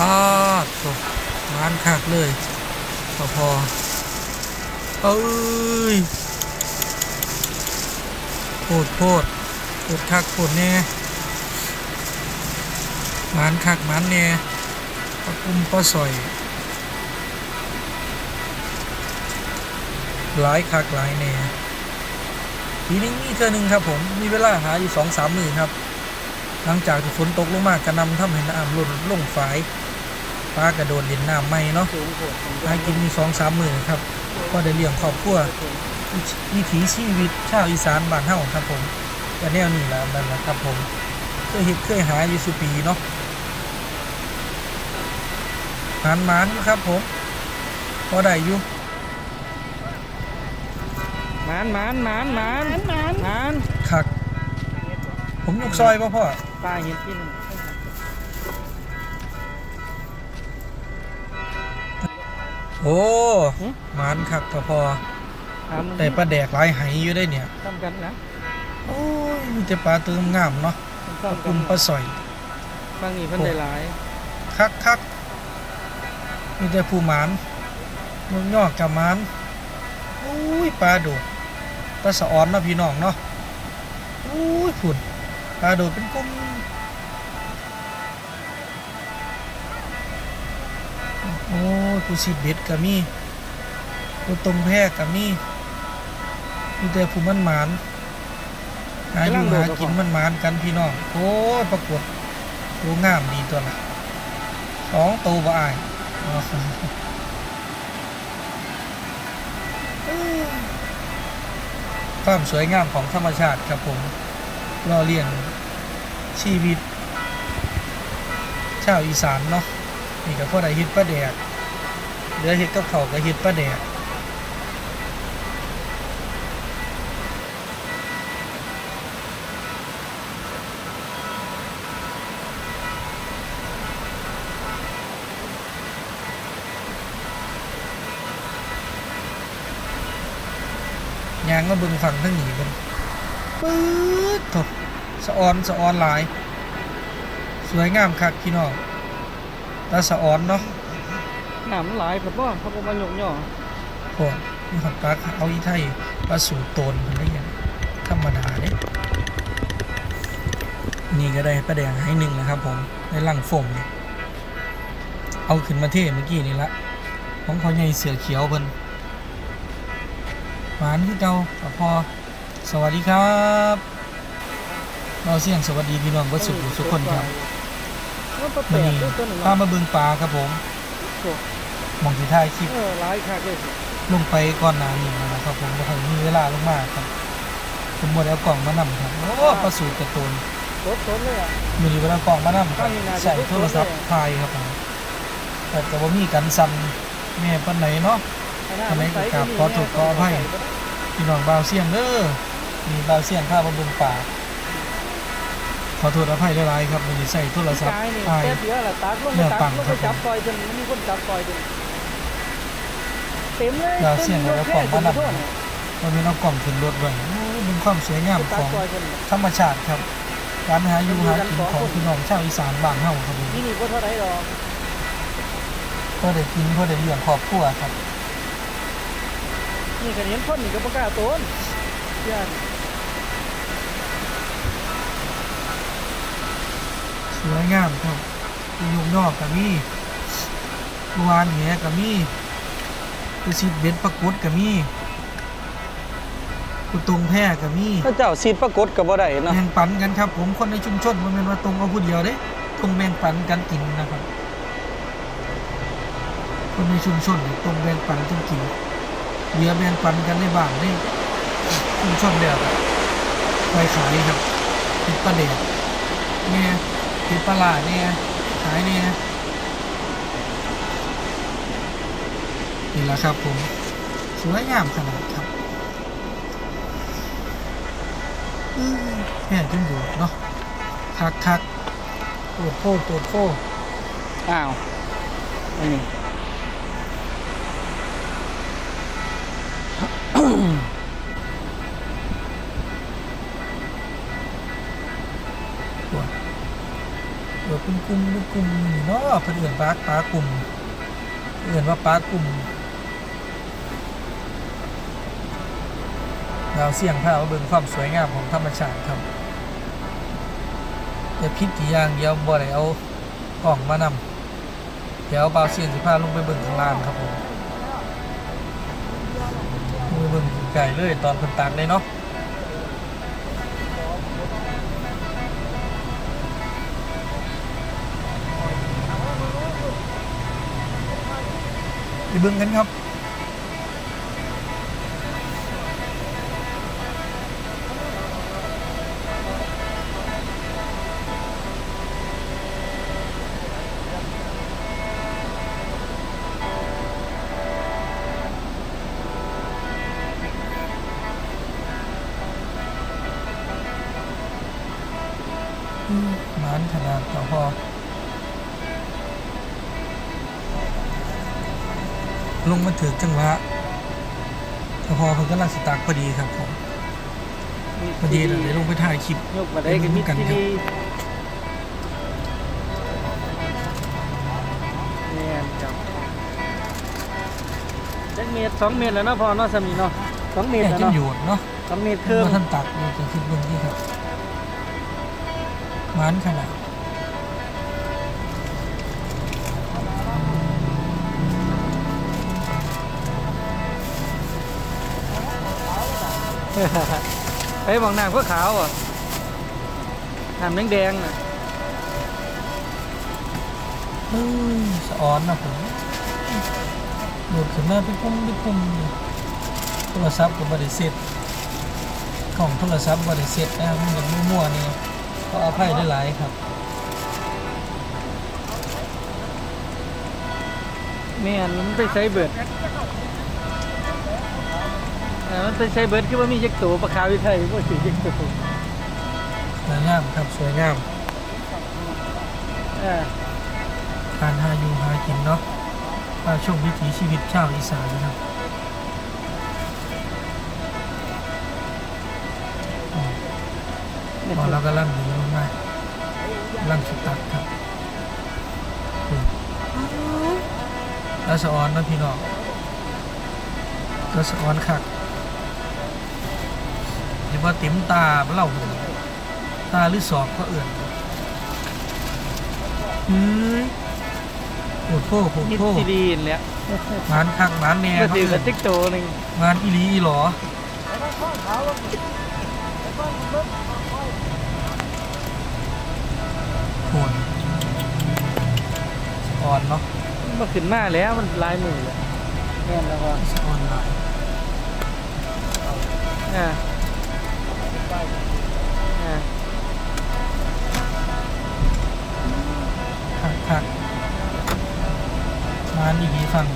อ้าตกมานคักเลยพอพอเอ้ยโพดโพดโพดคักโพดแน่มานคักมานแน่ปลากุมปลาสอยหลายคักหลายแน่ทีนี้มีเธอหนึ่งครับผมมีเวลาหาอยู่สองสามมือครับ หลังจากที่ฝนตกลงมากกระนำทำให้น้ำล้นลงฝาย ปลากระโดดเล่นน้ำไม่เนาะสูงโผล่ของหากินมีสองสามมือครับก็ได้เลี้ยงครอบครัววิถีวิถีชีวิตชาวอีสานบ้านเฮาครับผมก็แนวนี้แหละนั่นแหละครับผมเคยเห็ดเคยหาอยู่สุปีเนาะหานหมานอยู่ครับผมพอได้อยู่หมานหมานหมานหมานหมานหมานคักผมยกซอยป่ะพ่อปลาเห็นที่หนึ โอ้หมานคักก็พอถามแต่ปลาแดกหลายไหอยู่ได้เนี่ย ทำกันนะโอ้ยมีแต่ปลาตัวงามๆเนาะปลาทำกักุนมปลาสอย บางนี่เพิ่นได้หลายคักคักมีแต่ผู้หมานนกยอกกับหมานอุ้ยปลาโดดปลาสะออนเนาะพี่น้องเนาะอุ้ยฝุ่นปลาโดดเป็นกลุ่ม โอ้ยผู้สิเบ็ดก็มีผู้ตรงแพรก็มีมีแต่ผู้มันหมานหาอยู่หากินมันหมานกันพี่น้องโอ้ปรากฏตัวงามดีตัวละสองตัวบ่อายอ๋อความสวยงามของธรรมชาติครับผมรอเลี้ยงชีวิต ชาวอีสานเนาะ นี่ก็พอได้ฮ็ดปลาแดกเหลือเฮ็ดกับเขาก็เฮ็ดปลาแดกยางมาเบิ่งฝั่งทั้งหนีเบิ่งปื๊ดโถสะออนสะออนหลาย สวยงามคักพี่น้อง ตาสะออนเนาะหนามหลายเพิ่นบ่เขาบ่มาหยกย่อโอ้มีหอดปลาเอาอีไทยปลาสูตรโตนมันได้ยังธรรมดาเด้นี่ก็ได้ปลาแดงให้หนึ่งนะครับผมในลังโฟมเนี่ยเอาขึ้นมาเทเมื่อกี้นี่ละของเขาใหญ่เสือเขียวเพิ่นหวานคือเก่าก็พอสวัสดีครับเราเสี่ยงสวัสดีพี่น้องเบ่สุขทุกคนครับ มันปลาแตวันกนี้ด้วยตัวหนึงพามาเบิ่งปลาครับผมโอ้หมองที่ท้ายคลิปเออหลายคักเลยลงไปก่อนหน้านี้นะครับผมบ่ค่อยมีเวลาลงมาครับผมบ่ได้เอากล่องมานำครับโอ้ปลาสูตรการะตูนสดๆเลยอะมือนี้บ่ได้เอากล่องมานำคข้ารับงนี้น่าจะใส่โทรศัพท์ถ่ายครับผมแต่ก็บ่มีกันสั่นแม่ปานไหนเนาะอันไหนก็กราบขอโทษขออภัยพี่น้องบ่าวเสียงเด้อมีบ่าวเสียงพามาเบิ่งป่า ขอโทษอภัยหลายๆครับมื้อนี้ใส่โทรศัพท์กายนี่ถ่ายแป๊บเดียวล่ะตักลงเนี่ไปยตัปักงลงครัไปบจับปล่อยจนมันมีคนจับปล่อยจนเต็มเลยบ่าวเสียงแล้วก็ของมานำเต็เลยเรามีเอากล่องขึ้นรถไว้โอ้ยเป็นความสวยงามตัขกองปล่อยจนธรรมชาติครับการหาอยู่หากินของพี่น้องชาวอีสานบ้านเฮาครับผมนี่นี่บ่เท่าไหร่ดอกเพื่อได้กินเพื่อได้เลี้ยงครอบครัวครับนี่ก็เห็นคนนี่ก็บ่กล้าโตนย่าน วยงามครับยุงนอกกับมีวานแหกับมีกุสิบเบ็ดปรากฏกับมีกุตรงแพร่กับมีพระเจ้าซีดปรากฏก็บ่ได้เนาะแบ่งปันกันครับ ผมคนในชุมชนมันเป็นว่าตรงเอาผู้เดียวเด้ตรงแบ่งปันกันกินนะครับ คนในชุมชนเนี่ยตรงแบ่งปันต้องกินเหลือแบ่งปันกันในบ้านในชุมชนเดียวกันไปขายครับเป็นปลาเด็ดเนี่ย เป็นปลาหลาดเนี่ยขายเนี่ยนี่แหละครับผมสวยงามขนาดครับอือแม่จุ่มอยู่เนาะคักคักๆปวดโฟปวดโฟอ้าวอันนี้ กลุ่มเป็นกลุ่มนี่เนาะเพิ่นเอื่นปลาปลากลุ่มเอื่นว่าปลากลุ่มดาวเสี่ยงพามาเบิ่งความสวยงามของธรรมชาติครับแต่พิษกี่อย่างเดียวบ่ได้เอากล่องมานำเดี๋ยวบ่าวเสี่ยงสิพาลงไปเบิ่งข้างล่างครับผมลงไปเบิ่งไก่เลยตอนเพิ่นตากเลยเนาะ ไปเบิ่งกันครับ ลงมาถือจังหวะแต่พอเพิ่นกำลังสตาร์ทพอดีครับผมพอดีเลยได้ลงไปถ่ายคลิปยกมาได้กันมิดกันที่ครับนี่เนี่ยครับจักเมตรสองเมตรแล้วเนาะพอเนาะสามีเนาะสองเมตรแค่แล้วกินเนาะโยดเนาะสองเมตรคเพิ่รึ่งว่าท่านตักอยู่จะคิดเบิ่งที่ครับหมานขนาด ไปบางน้ำก็ขาวอะน้ำแดงๆน่ะเฮ้ยสะออนนะผมโดดขึ้นมาเป็นปุ่มเป็นปุ่มนี่โทรศัพท์ก็บ่ได้เสร็จของโทรศัพท์บ่ได้เสร็จนะครับมันยังมั่วๆนี่ก็อภัยได้หลายครับแม่นมันไปใช้เบิด เออมันไปใช้เบิดคือว่ามีจักตัวปลาขาวอยู่ไทยบ่สิจักตัวสวยงามครับสวยงามเออการหาอยู่หากินเนาะมาชมวิถีชีวิตชาวอีสานครับอืมพอเรากำลังหนีลงมากำลังสตักครับอืมแล้วสะออนเนาะพี่น้องก็สะออนคัก เดี๋ยวว่าติ๋มตาเล่าหนึ่งตาหรือสอบก็เอื่นเฮ้ยโหดโพ่โหดมิดโพ่ซีรีนแหล้วงานคักงานแหน่ก็เขาถือเอิ้กับนจักตัวหนึงงานอีหลีอีหลอโหดสะออนเนาะมันขึ้นมาแล้วมันลายมือแล้วแม่นแล้วก็สะออนหลาย อ่า อ่าคักผักงานอีกฝั่ง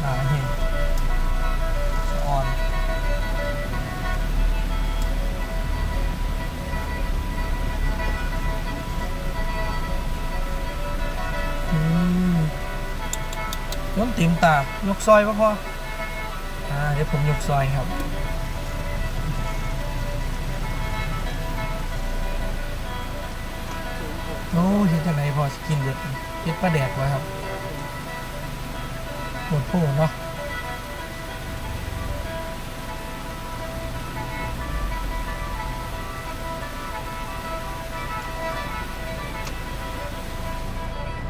หนาเห็นสะออนอืมยกติ้มตายกซอยปะพ่ออ่าเดี๋ยวผมยกซอยครับโอ้เห็นจากไหนพอสกินเด็ดเด็ดปลาแดกไว้ครับ ปวดโผเนาะ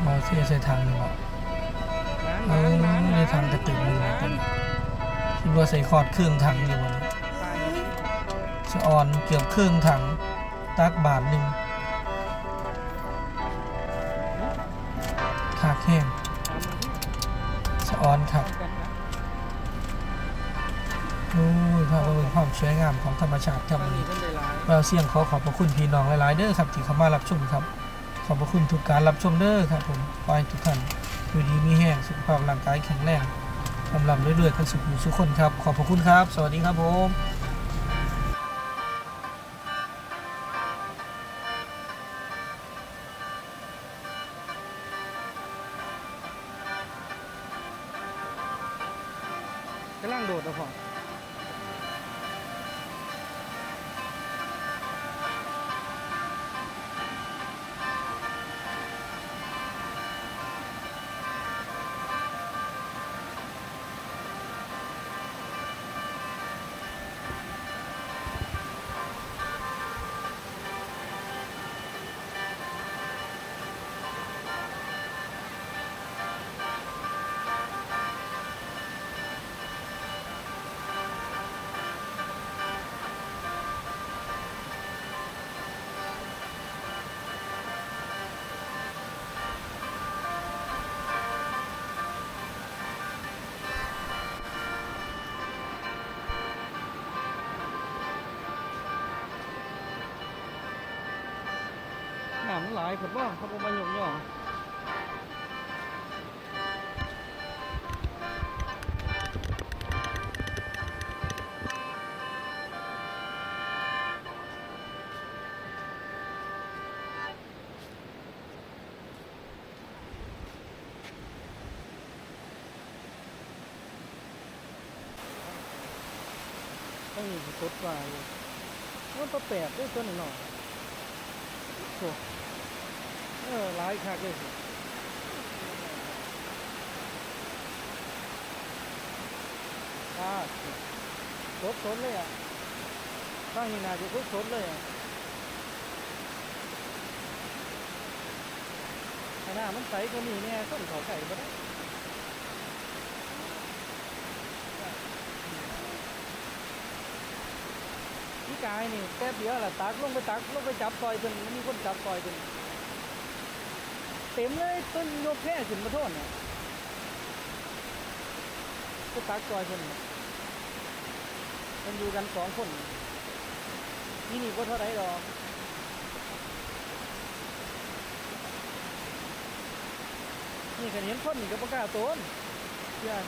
มาเสียใส่ทางหนึ่งอะเออในทางกระตึกหนึ่งอะตอนนี้คิดว่าใส่คอร์ดเครื่องถังอยู่วันสะออนเกือบเครื่องถังตักบาทหนึ่งขากแห้ง ออนครับโอ้ยภาพเป็นความสวยงามของธรรมชาติครับวันนี้เราเสี่ยงขอขอบพระคุณพี่น้องหลาย ๆ เด้อครับที่เข้ามารับชมครับคอบพระคุณทุกการรับชมเด้อครับผมขอให้ทุกท่านอยู่ดีมีแห้งสุขภาพร่างกายแข็งแรงลำลำเรื่อยๆกันสุขสุขคนครับ ขอบพระคุณครับ สวัสดีครับผม น้ำมันหลายผลบ่าเขาบอกมาหยงหย่อต้องมีสดปลาอยู่มันปลาแปดด้วยตัวหนึ่งหน่อยโอ้ เออหลายคักเลยสิอ่าสดสดเลยอะตั้งนี่นาจะสดสดเลยอะขนามันใสกว่านี้เนี่ยต้นเขาไก่บ่ได้พี่กายนี่แป๊บเดียวแหละตักลงไปตักลงไปจับซอยจนมันมีคนจับซอยจน เต็มเลยต้นโยกแค่ขึ้นมาโทษเนี่ยก็ตักจอยจนน่ะมันอยู่กันสองคนนี่นี่ก็เท่าไรดอกนี่ขันเห็นคนนี่ก็ประกาศโตนย่อน